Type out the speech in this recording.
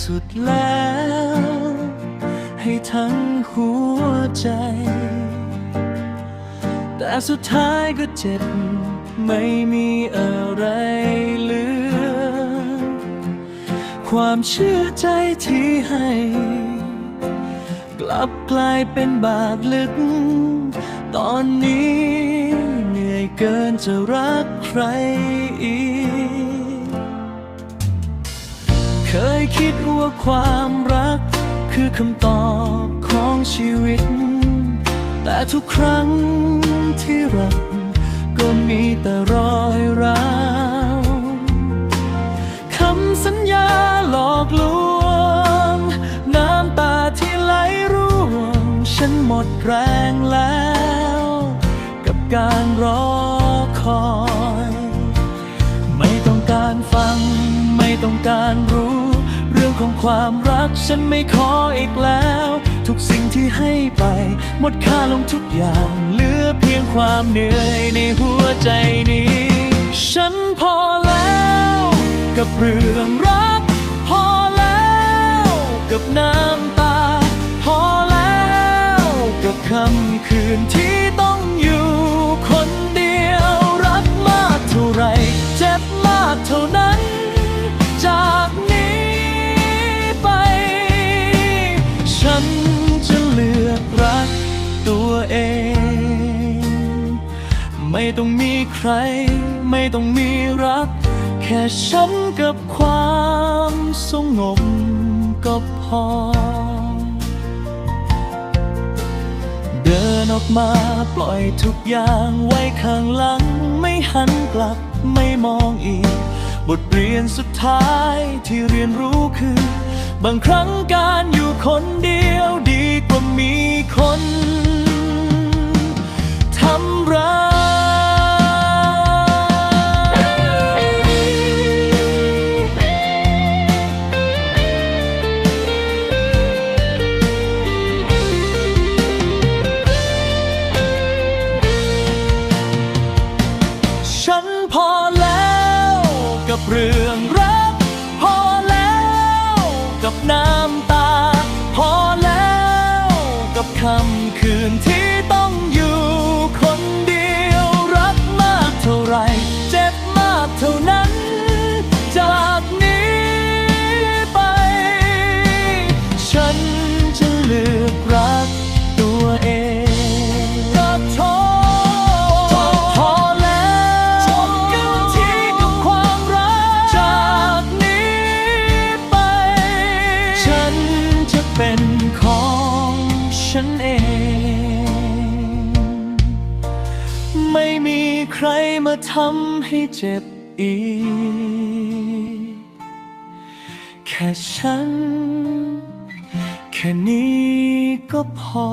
สุดแล้ว ให้ทั้งหัวใจ แต่สุดท้ายก็เจ็บ ไม่มีอะไรเหลือ ความเชื่อใจที่ให้ กลับกลายเป็นบาดลึก ตอนนี้เหนื่อยเกินจะรักใครอีก ยคิดว่าความรัก คือคำตอบของชีวิต แต่ทุกครั้งที่รัก ก็มีแต่รอยร้าวคำสัญญาหลอกลวง น้ำตาที่ไหลร่วง ฉันหมดแรงแล้ว กับการรอ ของความรักฉันไม่ขออีกแล้ว ทุกสิ่งที่ให้ไป หมดค่าลงทุกอย่าง เหลือเพียงความเหนื่อยในหัวใจนี้ ฉันพอแล้ว กับเรื่องรัก พอแล้ว กับน้ำตา พอแล้ว กับคำคืนที่ เอง ไม่ต้องมีใคร ไม่ต้องมีรัก แค่ฉันกับความสงบก็พอ เดินออกมาปล่อยทุกอย่างไว้ข้างหลัง ไม่หันกลับไม่มองอีก บทเรียนสุดท้ายที่เรียนรู้คือ บางครั้งการอยู่คนเดียวดีกว่ามี พอแล้วกับเรื่องรัก พอแล้วกับน้ำตา พอแล้วกับคำ นเอง ไม่มีใครมาทำให้เจ็บอีก แค่ฉัน แค่นี้ก็พอ